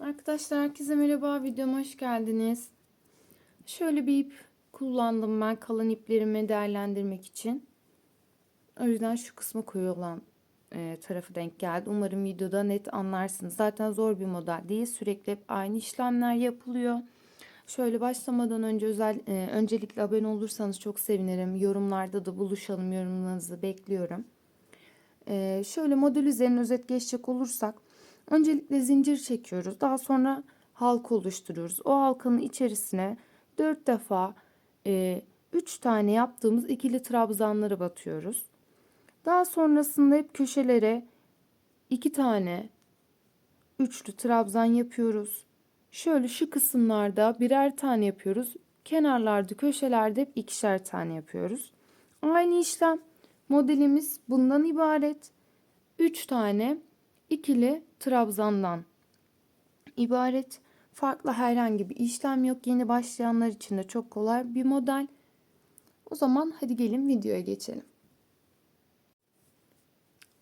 Arkadaşlar herkese merhaba videoma hoş geldiniz. Şöyle bir ip kullandım ben kalan iplerimi değerlendirmek için. O yüzden şu kısma koyu olan e, tarafı denk geldi. Umarım videoda net anlarsınız. Zaten zor bir model değil. Sürekli hep aynı işlemler yapılıyor. Şöyle başlamadan önce özel e, öncelikle abone olursanız çok sevinirim. Yorumlarda da buluşalım. Yorumlarınızı bekliyorum. E, şöyle model üzerine özet geçecek olursak Öncelikle zincir çekiyoruz. Daha sonra halka oluşturuyoruz. O halkanın içerisine 4 defa 3 e, tane yaptığımız ikili trabzanları batıyoruz. Daha sonrasında hep köşelere 2 tane üçlü trabzan yapıyoruz. Şöyle şu kısımlarda birer tane yapıyoruz. Kenarlarda, köşelerde hep ikişer tane yapıyoruz. Aynı işlem modelimiz bundan ibaret. 3 tane ikili trabzandan ibaret. Farklı herhangi bir işlem yok. Yeni başlayanlar için de çok kolay bir model. O zaman hadi gelin videoya geçelim.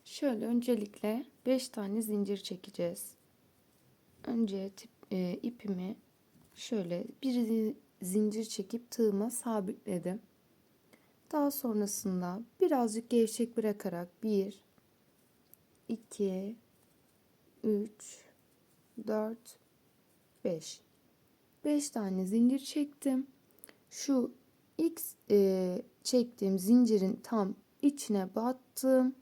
Şöyle öncelikle 5 tane zincir çekeceğiz. Önce tip, e, ipimi şöyle bir zincir çekip tığıma sabitledim. Daha sonrasında birazcık gevşek bırakarak 1 2 3 4 5 5 tane zincir çektim. Şu ilk e, çektiğim zincirin tam içine battım.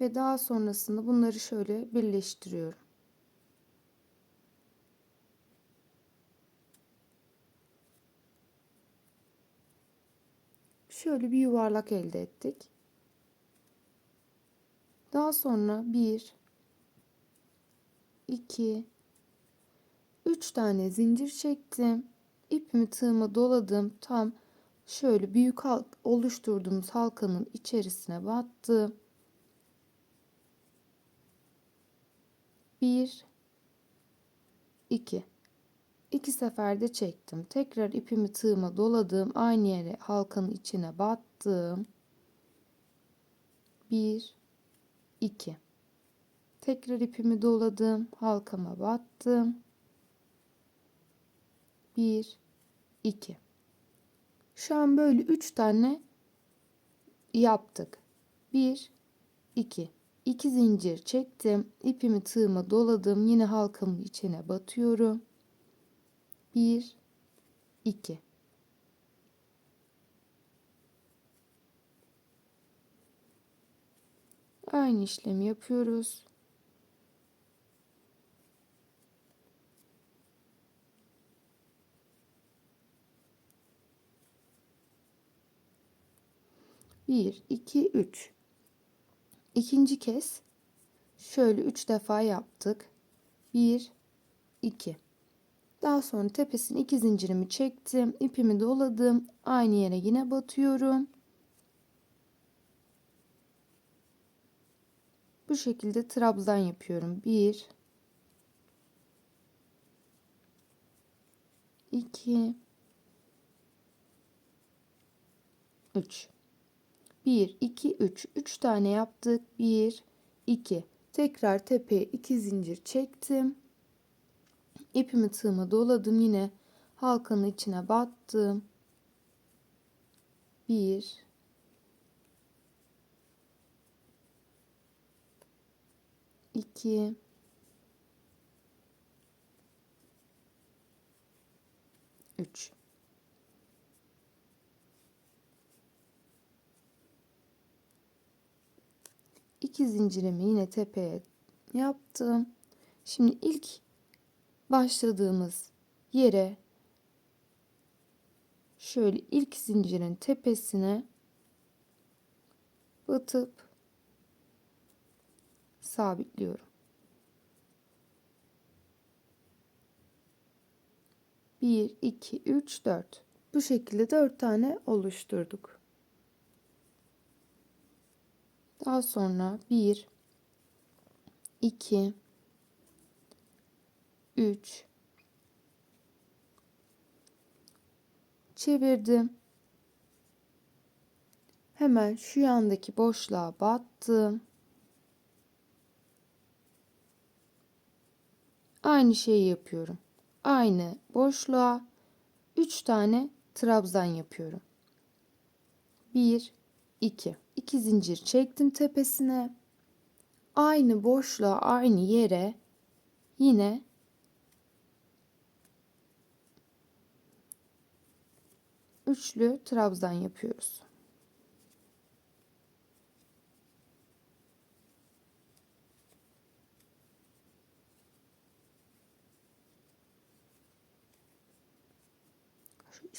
Ve daha sonrasında bunları şöyle birleştiriyorum. Şöyle bir yuvarlak elde ettik. Daha sonra 1 2 3 tane zincir çektim. İpimi tığıma doladım. Tam şöyle büyük halk oluşturduğumuz halkanın içerisine battım. 1 2 İki seferde çektim. Tekrar ipimi tığıma doladım. Aynı yere halkanın içine battım. 1 2 tekrar ipimi doladım halkama battım. 1 2 şu an böyle 3 tane yaptık. 1 2 2 zincir çektim ipimi tığıma doladım yine halkamın içine batıyorum. 1 2 Aynı işlemi yapıyoruz. Bir, iki, üç. İkinci kez şöyle üç defa yaptık. Bir, iki. Daha sonra tepesine iki zincirimi çektim. ipimi doladım. Aynı yere yine batıyorum. Bu şekilde trabzan yapıyorum. 1 2 3 1 2 3 3 tane yaptık. 1 2 tekrar tepeye 2 zincir çektim. İpimi tığıma doladım yine halkanın içine battım. 1 2 3 2 zincirimi yine tepeye yaptım. Şimdi ilk başladığımız yere şöyle ilk zincirin tepesine batıp sabitliyorum. 1, 2, 3, 4. Bu şekilde 4 tane oluşturduk. Daha sonra 1, 2, 3, çevirdim. Hemen şu yandaki boşluğa battım. Aynı şeyi yapıyorum. Aynı boşluğa 3 tane trabzan yapıyorum. 1 2 2 zincir çektim tepesine. Aynı boşluğa, aynı yere yine üçlü trabzan yapıyoruz.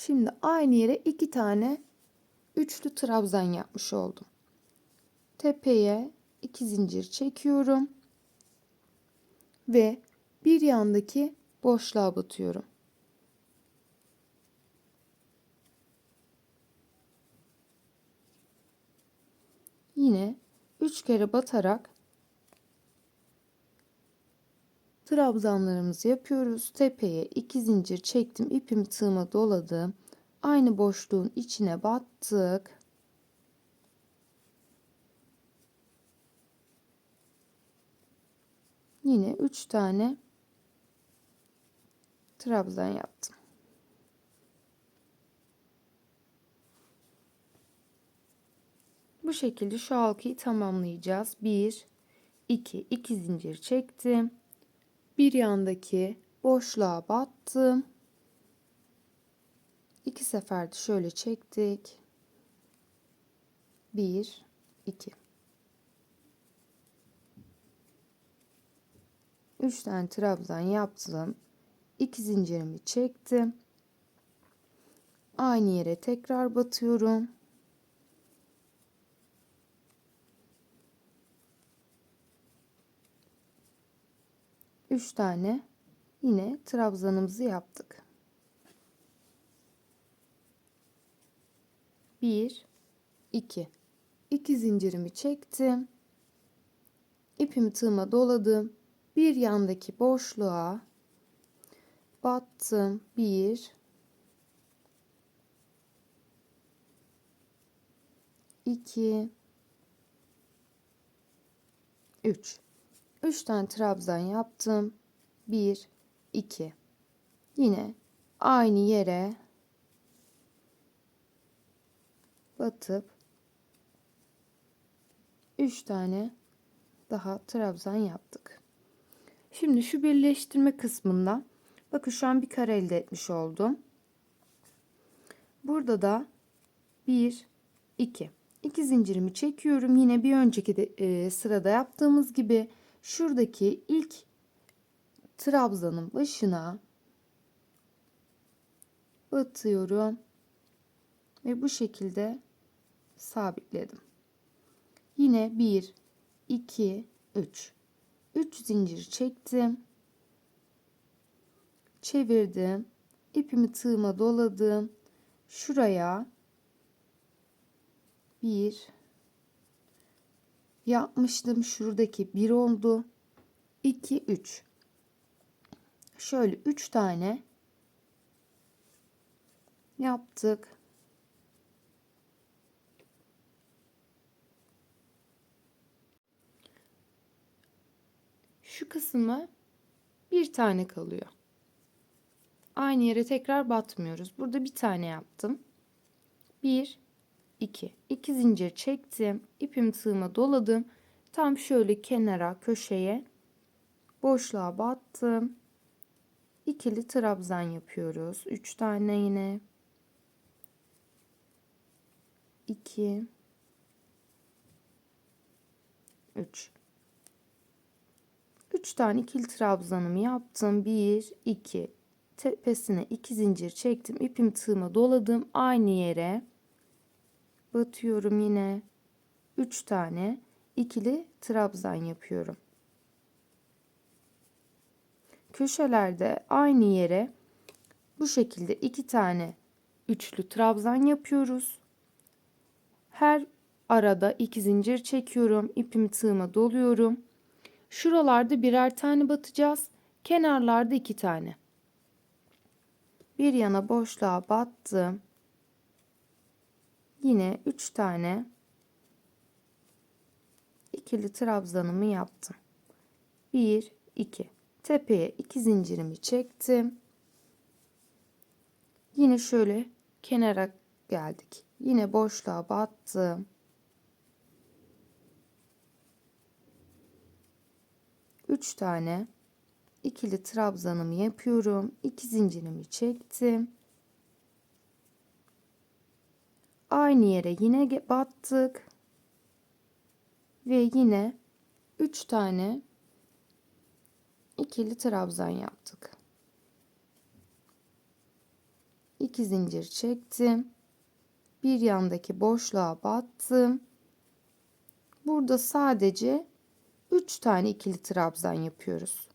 Şimdi aynı yere iki tane üçlü trabzan yapmış oldum. Tepeye iki zincir çekiyorum ve bir yandaki boşluğa batıyorum. Yine üç kere batarak trabzanlarımızı yapıyoruz. Tepeye iki zincir çektim. ipimi tığıma doladım. Aynı boşluğun içine battık. Yine 3 tane trabzan yaptım. Bu şekilde şu halkayı tamamlayacağız. 1 2 2 zincir çektim. Bir yandaki boşluğa battım. İki seferde şöyle çektik. 1 2 3 tane trabzan yaptım. 2 zincirimi çektim. Aynı yere tekrar batıyorum. Üç tane yine trabzanımızı yaptık. Bir, iki. İki zincirimi çektim. İpimi tığıma doladım bir yandaki boşluğa battım. Bir, iki, üç. Üç tane trabzan yaptım. Bir, iki. Yine aynı yere batıp üç tane daha trabzan yaptık. Şimdi şu birleştirme kısmında bakın şu an bir kare elde etmiş oldum. Burada da 1 2 2 zincirimi çekiyorum. Yine bir önceki de, e, sırada yaptığımız gibi şuradaki ilk trabzanın başına batıyorum ve bu şekilde sabitledim. Yine 1 2 3 3 zincir çektim. Çevirdim. ipimi tığıma doladım. Şuraya bir yapmıştım. Şuradaki bir oldu. 2 3 şöyle 3 tane yaptık. şu kısmı bir tane kalıyor. Aynı yere tekrar batmıyoruz. Burada bir tane yaptım. Bir, iki. İki zincir çektim. ipim tığıma doladım. Tam şöyle kenara, köşeye boşluğa battım. İkili trabzan yapıyoruz. Üç tane yine. iki, üç. 3 tane ikili trabzanımı yaptım. 1 2 tepesine 2 zincir çektim. ipim tığıma doladım. Aynı yere batıyorum yine. 3 tane ikili trabzan yapıyorum. Köşelerde aynı yere bu şekilde iki tane üçlü trabzan yapıyoruz. Her arada iki zincir çekiyorum. ipimi tığıma doluyorum. Şuralarda birer tane batacağız. Kenarlarda iki tane. Bir yana boşluğa battım. Yine üç tane ikili trabzanımı yaptım. Bir, iki. Tepeye iki zincirimi çektim. Yine şöyle kenara geldik. Yine boşluğa battım. Üç tane ikili trabzanımı yapıyorum. İki zincirimi çektim. Aynı yere yine battık. Ve yine 3 tane ikili trabzan yaptık. 2 zincir çektim. Bir yandaki boşluğa battım. Burada sadece 3 tane ikili trabzan yapıyoruz.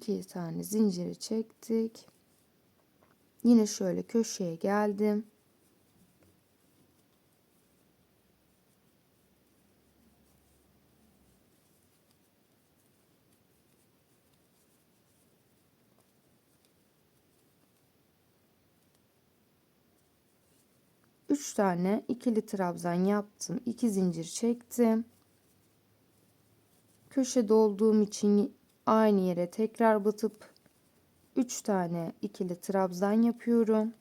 İki tane zinciri çektik. Yine şöyle köşeye geldim. Üç tane ikili trabzan yaptım. iki zincir çektim. Köşede olduğum için aynı yere tekrar batıp 3 tane ikili trabzan yapıyorum.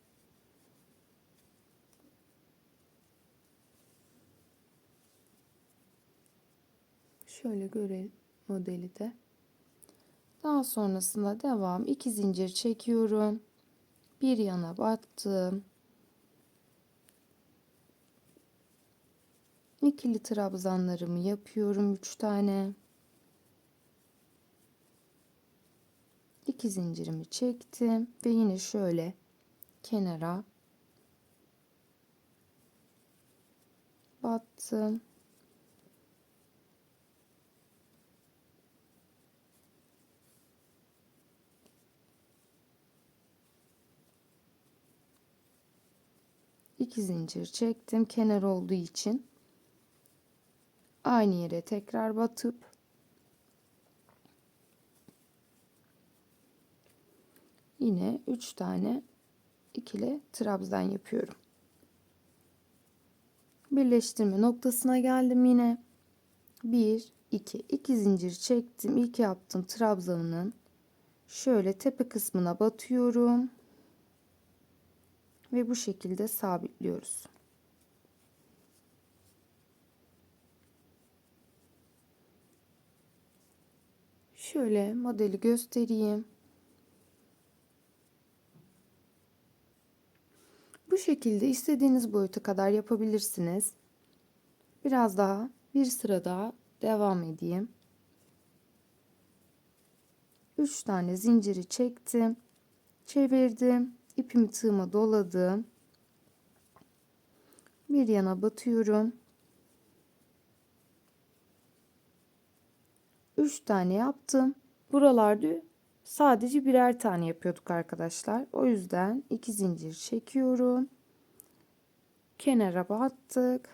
Şöyle görelim modeli de. Daha sonrasında devam 2 zincir çekiyorum. Bir yana battım. İkili trabzanlarımı yapıyorum 3 tane. 2 zincirimi çektim ve yine şöyle kenara battım. İki zincir çektim kenar olduğu için aynı yere tekrar batıp yine 3 tane ikili trabzan yapıyorum. Birleştirme noktasına geldim yine. 1 2 2 zincir çektim. İlk yaptım trabzanının şöyle tepe kısmına batıyorum. Ve bu şekilde sabitliyoruz. Şöyle modeli göstereyim. Şekilde istediğiniz boyuta kadar yapabilirsiniz. Biraz daha bir sıra daha devam edeyim. 3 tane zinciri çektim. Çevirdim. ipimi tığıma doladım. Bir yana batıyorum. 3 tane yaptım. Buralarda Sadece birer tane yapıyorduk arkadaşlar. O yüzden iki zincir çekiyorum. Kenara battık.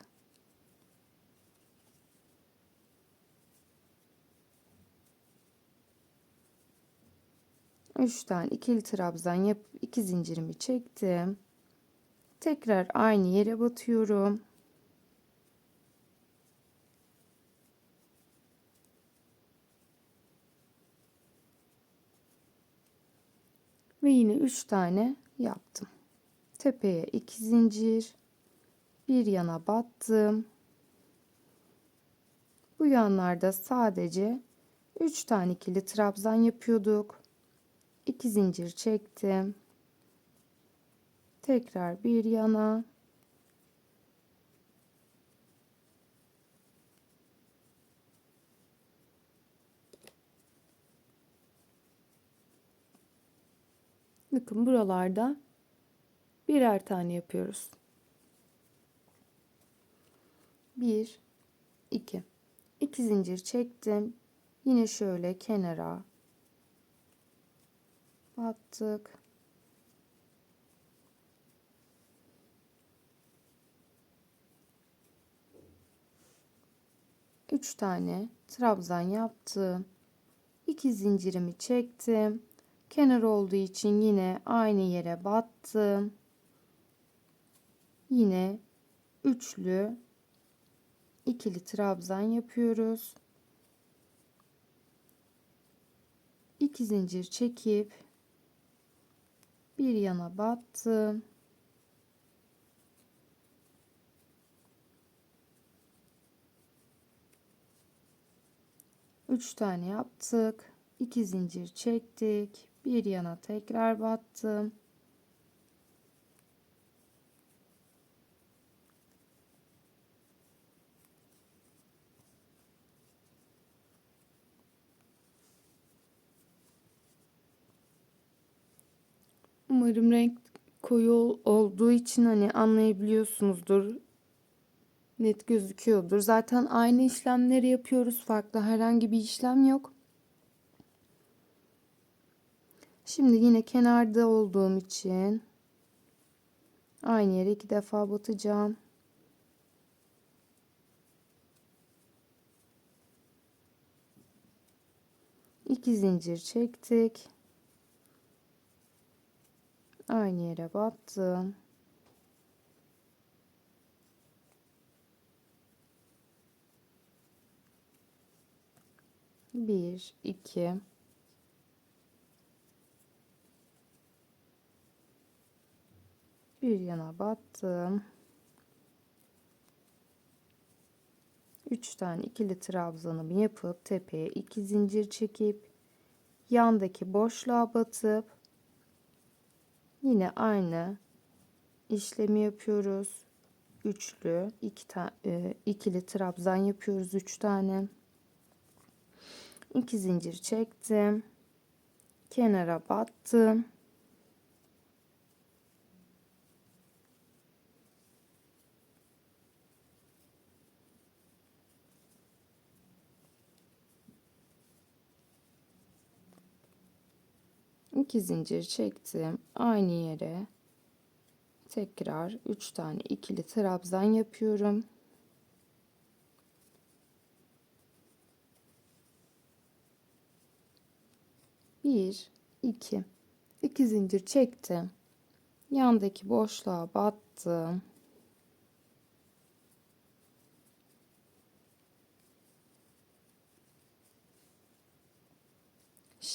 Üç tane ikili trabzan yapıp iki zincirimi çektim. Tekrar aynı yere batıyorum. Ve yine 3 tane yaptım. Tepeye 2 zincir, bir yana battım. Bu yanlarda sadece 3 tane ikili trabzan yapıyorduk. 2 zincir çektim. Tekrar bir yana Bakın buralarda birer tane yapıyoruz. 1 2 2 zincir çektim. Yine şöyle kenara battık. Üç tane trabzan yaptım. İki zincirimi çektim kenar olduğu için yine aynı yere battım. Yine üçlü ikili trabzan yapıyoruz. 2 zincir çekip bir yana battım. Üç tane yaptık. 2 zincir çektik. Bir yana tekrar battım. Umarım renk koyu ol- olduğu için hani anlayabiliyorsunuzdur. Net gözüküyordur. Zaten aynı işlemleri yapıyoruz. Farklı herhangi bir işlem yok. Şimdi yine kenarda olduğum için aynı yere iki defa batacağım. İki zincir çektik. Aynı yere battım. Bir, iki. Bir yana battım. Üç tane ikili trabzanımı yapıp tepeye iki zincir çekip yandaki boşluğa batıp Yine aynı işlemi yapıyoruz. Üçlü, iki tane ikili trabzan yapıyoruz üç tane. İki zincir çektim. Kenara battım. İki zincir çektim. Aynı yere tekrar 3 tane ikili trabzan yapıyorum. Bir, iki, iki zincir çektim. Yandaki boşluğa battım.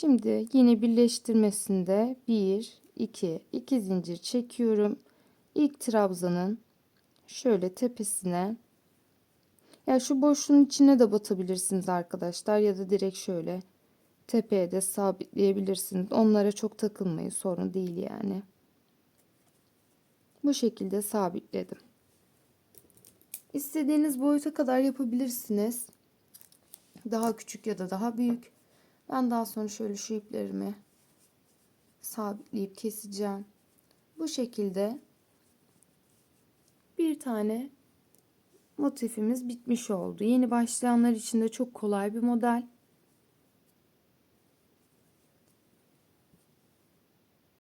Şimdi yine birleştirmesinde 1 2 2 zincir çekiyorum. İlk trabzanın şöyle tepesine ya şu boşluğun içine de batabilirsiniz arkadaşlar ya da direkt şöyle tepeye de sabitleyebilirsiniz. Onlara çok takılmayın sorun değil yani. Bu şekilde sabitledim. İstediğiniz boyuta kadar yapabilirsiniz. Daha küçük ya da daha büyük. Ben daha sonra şöyle şu iplerimi sabitleyip keseceğim. Bu şekilde bir tane motifimiz bitmiş oldu. Yeni başlayanlar için de çok kolay bir model.